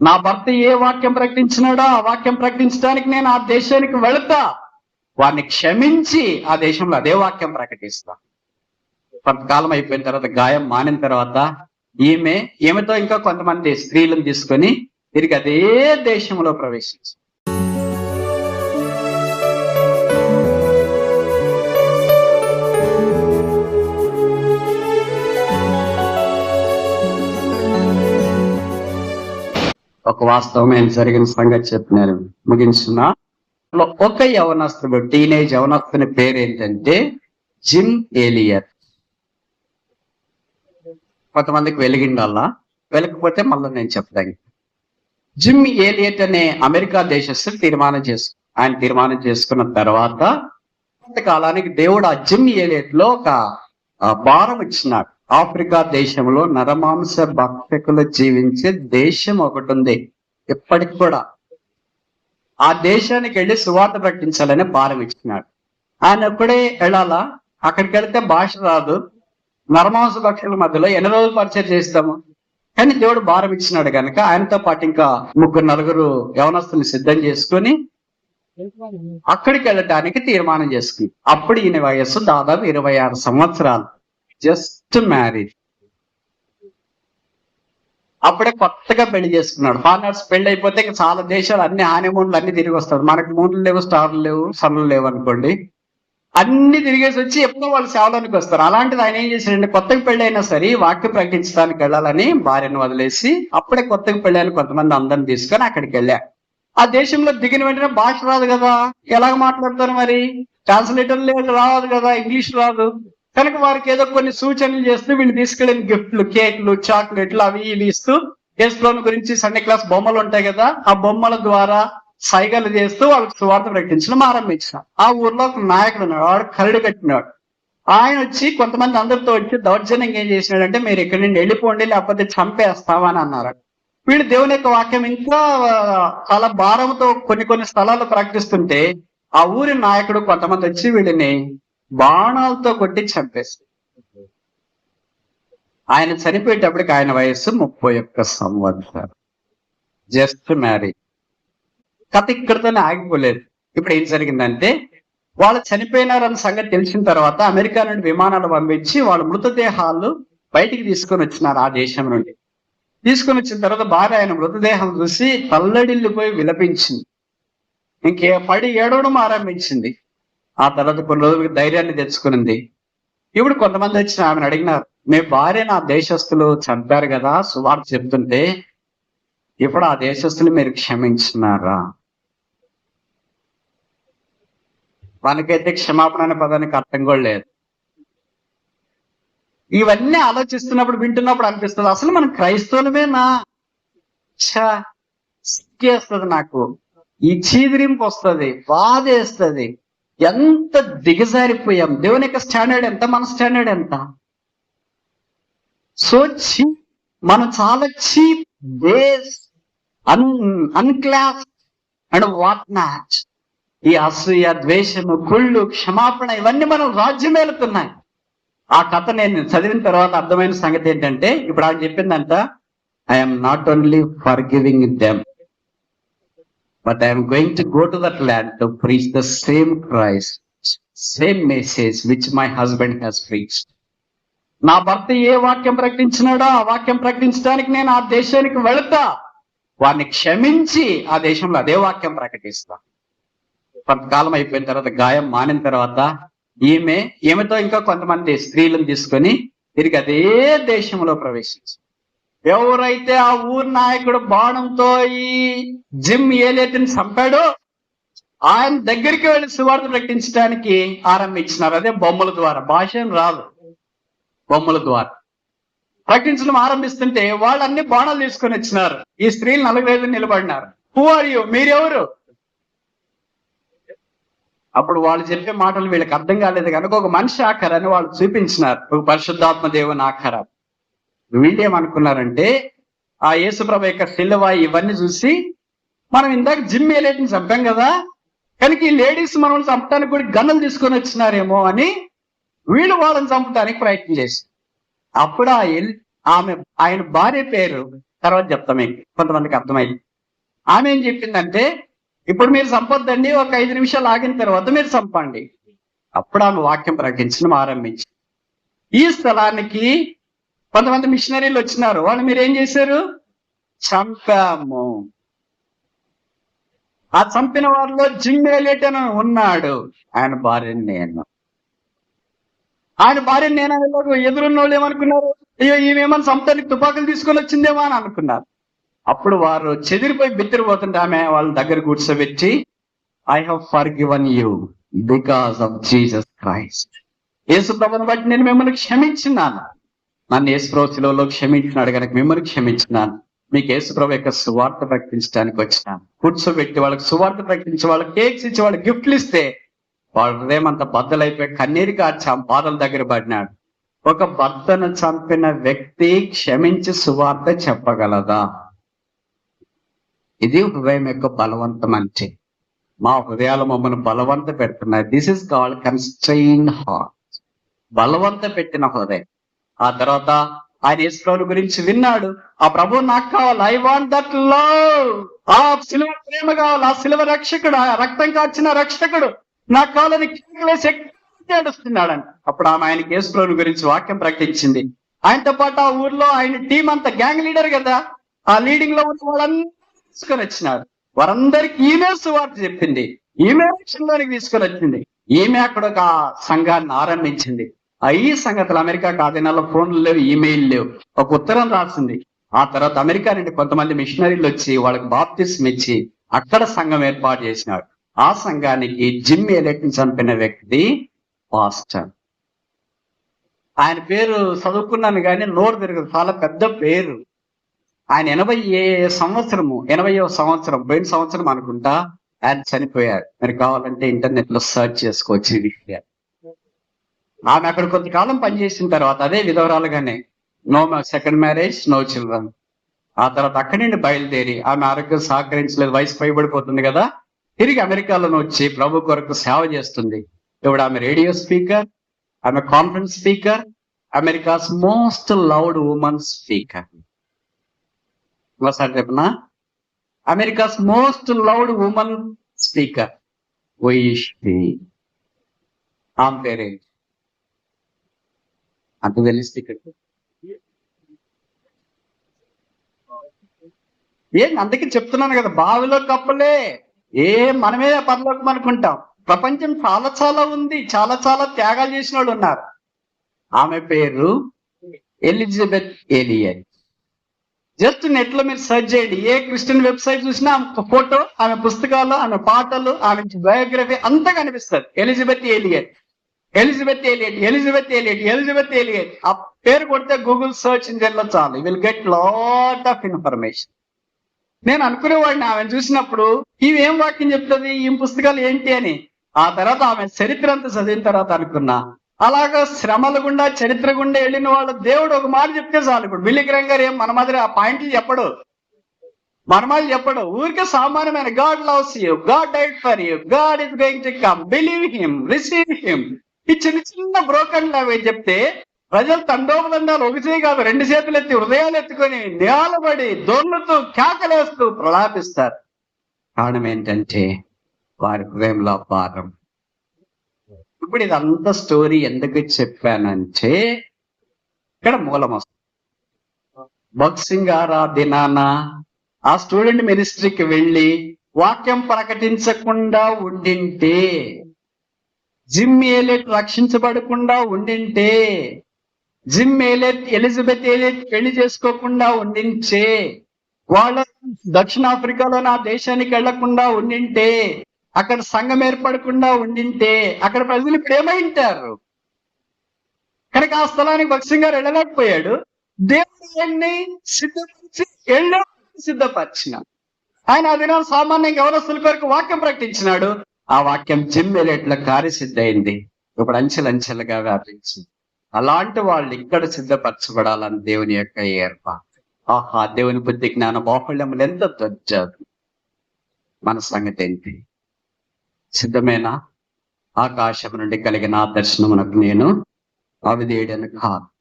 నా భర్త ఏ వాక్యం ప్రకటించినాడో ఆ వాక్యం ప్రకటించడానికి నేను ఆ దేశానికి వెళతా. వారిని క్షమించి ఆ దేశంలో అదే వాక్యం ప్రకటిస్తా. కొంతకాలం అయిపోయిన తర్వాత గాయం మానిన తర్వాత ఈమె ఈమెతో ఇంకా కొంతమంది స్త్రీలను తీసుకొని తిరిగి అదే దేశంలో ప్రవేశించి ఒక వాస్తవమైన జరిగిన సంగతి చెప్పినారు. ముగించిన? ఒక యవనస్తుడు టీనేజ్ యవనస్తుని పేరు ఏంటంటే జిమ్ ఏలియర్. కొంతమందికి వెలిగిండాలా? వెలకపోతే మళ్ళీ నేను చెప్తాను. జిమ్ ఏలియట్ అనే అమెరికా దేశస్థుడు తీర్మానం చేసు ఆయన తీర్మానం చేసుకున్న తర్వాత కొంతకాలానికి దేవుడు ఆ జిమ్ ఏలియట్లో ఒక భారం ఇచ్చినాడు. ఆఫ్రికా దేశంలో నరమాంస భక్షకులు జీవించే దేశం ఒకటి ఉంది. ఇప్పటికి కూడా ఆ దేశానికి వెళ్ళి సువార్త ప్రకటించాలని భారం ఇచ్చినాడు. ఆయన ఒక్కడే వెళ్ళాలా? అక్కడికి వెళ్తే భాష రాదు. నరమాంస భక్షకుల మధ్యలో ఎన్ని రోజులు పరిచయం చేస్తాము? కానీ దేవుడు భారం ఇచ్చినాడు కనుక ఆయనతో పాటు ఇంకా ముగ్గురు నలుగురు యవనస్తుని సిద్ధం చేసుకొని అక్కడికి వెళ్ళటానికి తీర్మానం చేసుకుంది అప్పుడు ఈయన వయస్సు దాదాపు ఇరవై ఆరు సంవత్సరాలు. జస్ట్ మ్యారేజ్ అప్పుడే కొత్తగా పెళ్ళి చేసుకున్నాడు. ఫారినర్స్ పెళ్ళి అయిపోతే ఇంకా చాలా దేశాలు అన్ని హానిమూన్లు అన్ని తిరిగి వస్తాడు మనకి మూన్లు లేవు స్టార్లు లేవు సన్లు లేవు అనుకోండి. అన్ని తిరిగేసి వచ్చి ఎప్పుడో వాళ్ళు సేవలోనికి వస్తారు. అలాంటిది ఆయన ఏం చేశాడంటే కొత్తగా పెళ్ళి అయినా సరే వాక్యం ప్రకటించడానికి వెళ్ళాలని భార్యను వదిలేసి అప్పుడే కొత్తగా పెళ్ళి కొంతమంది అందరిని తీసుకొని అక్కడికి వెళ్ళా. ఆ దేశంలో దిగిన వెంటనే భాష రాదు కదా. ఎలాగ మాట్లాడతారు మరి? ట్రాన్స్లేటర్ లేదు రాదు కదా. ఇంగ్లీష్ రాదు. కనుక వారికి ఏదో కొన్ని సూచనలు చేస్తూ వీళ్ళు తీసుకెళ్ళిన గిఫ్ట్లు కేక్లు చాక్లెట్లు అవి ఇవి ఇస్తూ గెస్ట్లోని గురించి సండే క్లాస్ బొమ్మలు ఉంటాయి కదా ఆ బొమ్మల ద్వారా సైగలు చేస్తూ వాళ్ళకి సువార్త ప్రకటించడం ఆరంభించిన ఆ ఊర్లో ఒక నాయకుడు ఉన్నాడు వాడు కరడు కట్టినాడు ఆయన వచ్చి కొంతమంది అందరితో వచ్చి దౌర్జన్యంగా ఏం చేసినాడంటే మీరు ఇక్కడి నుండి వెళ్ళిపోండి లేకపోతే చంపేస్తామని అన్నారు. వీళ్ళు దేవుని యొక్క వాక్యం ఇంకా చాలా భారంతో కొన్ని కొన్ని స్థలాల్లో ప్రకటిస్తుంటే ఆ ఊరి నాయకుడు కొంతమంది వచ్చి వీళ్ళని బాణాలతో కొట్టి చంపేసి ఆయన చనిపోయేటప్పటికి ఆయన వయస్సు ముప్పై ఒక్క సంవత్సరం జస్ట్ మ్యారేజ్ కథ ఇక్కడితోనే ఆగిపోలేదు. ఇప్పుడు ఏం జరిగిందంటే వాళ్ళు చనిపోయినారన్న సంగతి తెలిసిన తర్వాత అమెరికా నుండి విమానాలు పంపించి వాళ్ళ మృతదేహాలు బయటికి తీసుకొని వచ్చినారు ఆ దేశం నుండి. తీసుకొని వచ్చిన తర్వాత భార్య ఆయన మృతదేహం చూసి తల్లడిల్లిపోయి విలపించింది. ఇంకే పడి ఏడవడం ఆరంభించింది. ఆ తర్వాత కొన్ని రోజులకి ధైర్యాన్ని తెచ్చుకునింది. ఇప్పుడు కొంతమంది వచ్చి ఆమెను అడిగినారు మీ భార్య నా దేశస్తులు చంపారు కదా సువార్త చెప్తుంటే ఇప్పుడు ఆ దేశస్తులు మీరు క్షమించినారా? మనకైతే క్షమాపణ అనే పదానికి అర్థం కూడా లేదు. ఇవన్నీ ఆలోచిస్తున్నప్పుడు వింటున్నప్పుడు అనిపిస్తుంది అసలు మనం క్రైస్తవులమేనా ఛా సిగ్గేస్తుంది నాకు. ఈ చీదిరింపు వస్తుంది బాధేస్తుంది. ఎంత దిగజారిపోయాం? దేవుని యొక్క స్టాండర్డ్ ఎంత? మన స్టాండర్డ్ ఎంత? సో చీప్ మనం చాలా cheap base un unclass and what not ఈ అసూయ ద్వేషము కుళ్ళు క్షమాపణ ఇవన్నీ మనం రాజ్యమేలుతున్నాయి ఆ కథ నేను చదివిన తర్వాత అర్థమైన సంగతి ఏంటంటే ఇప్పుడు ఆయన చెప్పిందంట I'm not only for giving them but am going to go to that land to preach the same Christ, same message which my husband has preach నా భర్త ఏ వాక్యం ప్రకటించినాడో ఆ వాక్యం ప్రకటించడానికి నేను ఆ దేశానికి వెళతా. వారిని క్షమించి ఆ దేశంలో అదే వాక్యం ప్రకటిస్తా. కొంతకాలం అయిపోయిన తర్వాత గాయం మానిన తర్వాత ఈమె ఈమెతో ఇంకా కొంతమంది స్త్రీలను తీసుకొని తిరిగి అదే దేశంలో ప్రవేశించింది. ఎవరైతే ఆ ఊరు నాయకుడు బాణంతో ఈ జిమ్ ఏలేటిని చంపాడో ఆయన దగ్గరికి వెళ్ళి సువార్త ప్రకటించడానికి ఆరంభించినారు అదే బొమ్మల ద్వారా. భాష రాదు. బొమ్మల ద్వారా. ప్రకటించడం ఆరంభిస్తుంటే వాళ్ళు అన్ని బాణాలు తీసుకొని వచ్చినారు. ఈ స్త్రీలు నలుగురు నిలబడినారు. హూ ఆర్ యూ మీరెవరు? అప్పుడు వాళ్ళు చెప్పే మాటలు వీళ్ళకి అర్థం కాలేదు కనుక ఒక మనిషి ఆఖరని వాళ్ళు చూపించినారు. ఒక పరిశుద్ధాత్మ దేవుని ఆఖరాలు వీళ్ళేమనుకున్నారంటే ఆ యేసుప్రభ యొక్క సిలువ ఇవన్నీ చూసి మనం ఇందాక జిమ్ ఏలేటిని చంపాం కదా కనుక ఈ లేడీస్ మనల్ని చంపడానికి కూడా గన్నులు తీసుకొని వచ్చినారేమో అని వీళ్ళు వాళ్ళని చంపడానికి ప్రయత్నం చేసి అప్పుడు ఆ ఆమె ఆయన భార్య పేరు తర్వాత చెప్తాం కొంతమందికి అర్థమైంది. ఆమె ఏం చెప్పిందంటే ఇప్పుడు మీరు సంపొద్దండి ఒక ఐదు నిమిషాలు ఆగిన తర్వాత మీరు చంపండి. అప్పుడు ఆమె వాక్యం ప్రకటించడం ఆరంభించి ఈ స్థలానికి కొంతమంది మిషనరీలు వచ్చినారు. వాళ్ళు మీరు ఏం చేశారు? చంపాము. ఆ చంపిన వారిలో జిమ్ ఎలియట్ అని ఉన్నాడు. ఆయన భార్యని నేను. ఆయన భార్యని నేను అనేలోపు ఎదురున్న వాళ్ళు ఏమనుకున్నారు? అయ్యో ఈమెమని చంపడానికి తుపాకులు తీసుకొని వచ్చిందేమో అని అనుకున్నారు. అప్పుడు వారు చెదిరిపోయి బిత్తిరిపోతుంటే ఆమె వాళ్ళ దగ్గర కూర్చోబెట్టి I have forgiven you because of Jesus Christ యేసు ప్రభుని బట్టి నేను మిమ్మల్ని క్షమించినాను. నన్ను యేసు శిలువలో క్షమించినాడు కనుక మిమ్మల్ని క్షమించినాను. మీకు ఏసుప్రభు యొక్క సువార్త ప్రకటించడానికి వచ్చినాను. కూర్చోబెట్టి వాళ్ళకి సువార్త ప్రకటించి వాళ్ళకి కేక్స్ ఇచ్చి వాళ్ళకి గిఫ్ట్లు ఇస్తే వాళ్ళ హృదయం అంత బద్దలైపోయి కన్నీరు కాచాం ఆ దగ్గర పడినాడు. ఒక భర్తను చంపిన వ్యక్తి క్షమించి సువార్త చెప్పగలదా? ఇది హృదయం యొక్క బలవంతం అంటే మా హృదయాలు మమ్మల్ని బలవంత పెడుతున్నాయి. This is called constrain heart బలవంత పెట్టిన హృదయం. ఆ తర్వాత ఆయన యేసుప్రభు గురించి విన్నాడు. ఆ ప్రభు నాకు కావాలి? ఐ వాంట్ దట్ లవ్ ఆ సిలువ ప్రేమ కావాలి? ఆ సిలువ రక్షకుడు? ఆ రక్తం కాచిన రక్షకుడు. నాకు కావాలని కేకలేసి ఏడుస్తున్నాడంట అప్పుడు ఆమె ఆయనకి యేసుప్రభు గురించి వాక్యం ప్రకటించింది. ఆయనతో పాటు ఆ ఊర్లో ఆయన టీం అంతా గ్యాంగ్ లీడర్ కదా? ఆ లీడింగ్లో ఉన్న వాళ్ళందరూ తీసుకొని వచ్చినాడు వారందరికి ఈమె సువార్త చెప్పింది. ఈమె రక్షణలోనికి తీసుకొని వచ్చింది. ఈమె అక్కడ ఒక సంఘాన్ని ఆరంభించింది. అయ్యి సంగతులు అమెరికా కాదేనాలో ఫోన్లు లేవు ఈమెయిల్ లేవు. ఒక ఉత్తరం రాసింది. ఆ తర్వాత అమెరికా నుండి కొంతమంది మిషనరీలు వచ్చి వాళ్ళకి బాప్తిస్మ్ ఇచ్చి అక్కడ సంఘం ఏర్పాటు చేసినాడు ఆ సంఘానికి జిమ్ ఎలెక్ట్ని చంపిన వ్యక్తి పాస్టర్. ఆయన పేరు చదువుకున్నాను కానీ నోరు తిరగదు. చాలా పెద్ద పేరు. ఆయన ఎనభై ఏ సంవత్సరము ఎనభైవ సంవత్సరం పోయిన సంవత్సరం అనుకుంటా ఆయన చనిపోయారు మరి కావాలంటే ఇంటర్నెట్లో సెర్చ్ చేసుకోవచ్చు ఈ విషయాలు. ఆమె అక్కడ కొంతకాలం పనిచేసిన తర్వాత అదే విధవరాలుగానే no second marriage no children ఆ తర్వాత అక్కడి నుండి బయలుదేరి ఆమె ఆరోగ్యం సహకరించలేదు వయసు పైబడిపోతుంది కదా. తిరిగి అమెరికాలోనే వచ్చి ప్రభు కొరకు సేవ చేస్తుంది. ఇప్పుడు ఆమె రేడియో స్పీకర్ ఆమె conference speaker America's most loud women speaker ఇంకోసారి చెప్పనా? America's most loud women speaker వైష్ణి ఆమె పేరే అంత తెలిస్తే టికెట్. ఏం అందుకే చెప్తున్నాను కదా బావిలో కప్పలే. ఏ మనమే పరలోకం అనుకుంటాం. ప్రపంచం చాలా చాలా ఉంది చాలా చాలా త్యాగాలు చేసిన వాళ్ళు ఉన్నారు. ఆమె పేరు ఎలిజబెత్ ఏలియన్ జస్ట్ నెట్లో మీరు సెర్చ్ చేయండి ఏ క్రిస్టియన్ వెబ్సైట్ చూసినా ఆమె ఫోటో ఆమె పుస్తకాలు ఆమె పాటలు ఆమె బయోగ్రఫీ అంతా కనిపిస్తుంది. Elizabeth alien Elizabeth Eliot Elizabeth Eliot Elizabeth Eliot ఆ పేరు కొడితే గూగుల్ సర్చ్ ఇంజన్లో చాలు. Will get lot of information నేను అనుకునేవాడిని ఆమె చూసినప్పుడు ఇవి ఏం వాక్యం చెప్తుంది ఈ పుస్తకాలు ఏంటి అని. ఆ తర్వాత ఆమె చరిత్ర అంతా చదివిన తర్వాత అనుకున్నా. అలాగా శ్రమల గుండా చరిత్ర గుండా వెళ్ళిన వాళ్ళు దేవుడు ఒక మాట చెప్తే చాలు. ఇప్పుడు బిల్లిగ్రం గారు ఏం మన మాదిరి ఆ పాయింట్లు చెప్పడు. మనమాలు చెప్పడు. ఊరికే సామాన్యమైన God loves you God died for you God is going to come believe him receive him ఈ చిన్న చిన్న బ్రోకన్ అవి చెప్తే ప్రజలు తండోపదండాలు ఒకటే కాదు రెండు చేతులు ఎత్తి హృదయాలు ఎత్తుకొని నేలబడి దొర్లుతూ కేకలేస్తూ ప్రలాపిస్తారు. కారణం ఏంటంటే వారి హృదయంలో భారం ఇప్పుడు ఇదంతా స్టోరీ ఎందుకు చెప్పానంటే ఇక్కడ మూలం వస్తుంది. బక్సింగ్ ఆరా దినాన ఆ స్టూడెంట్ మినిస్ట్రీకి వెళ్ళి వాక్యం ప్రకటించకుండా ఉండింటే జిమ్ ఏలెట్ రక్షించబడకుండా ఉండింటే జిమ్ ఏలెట్ ఎలిజబెత్ ఏలెట్ పెళ్ళి చేసుకోకుండా ఉండించే వాళ్ళ దక్షిణాఫ్రికాలో నా దేశానికి వెళ్ళకుండా ఉండింటే అక్కడ సంఘం ఏర్పడకుండా ఉండింటే అక్కడ ప్రజలు ఇప్పుడు ఏమైంటారు కనుక ఆ స్థలానికి భక్సింగ్ గారు వెళ్ళలేకపోయాడు. దేవుడు ఆయన్ని సిద్ధపరిచి వెళ్ళడానికి సిద్ధపరిచిన. ఆయన ఆ దినాలు సామాన్యంగా ఎవరస్తుల కొరకు వాక్యం ప్రకటించినాడు. ఆ వాక్యం జిమ్మెలేట్ల కార్యసిద్ధైంది ఇప్పుడు అంచెలంచెలుగా వ్యాపించింది. అలాంటి వాళ్ళు ఇక్కడ సిద్ధపరచబడాలని దేవుని యొక్క ఏర్పాటు. ఆహా దేవుని బుద్ధి జ్ఞాన బాహుళ్యములు ఎంత దొచ్చాదు మన సంగతి ఏంటి? సిద్ధమేనా? ఆకాశం నుండి కలిగిన ఆ దర్శనమునకు నేను అవిధేయుడను కాదు.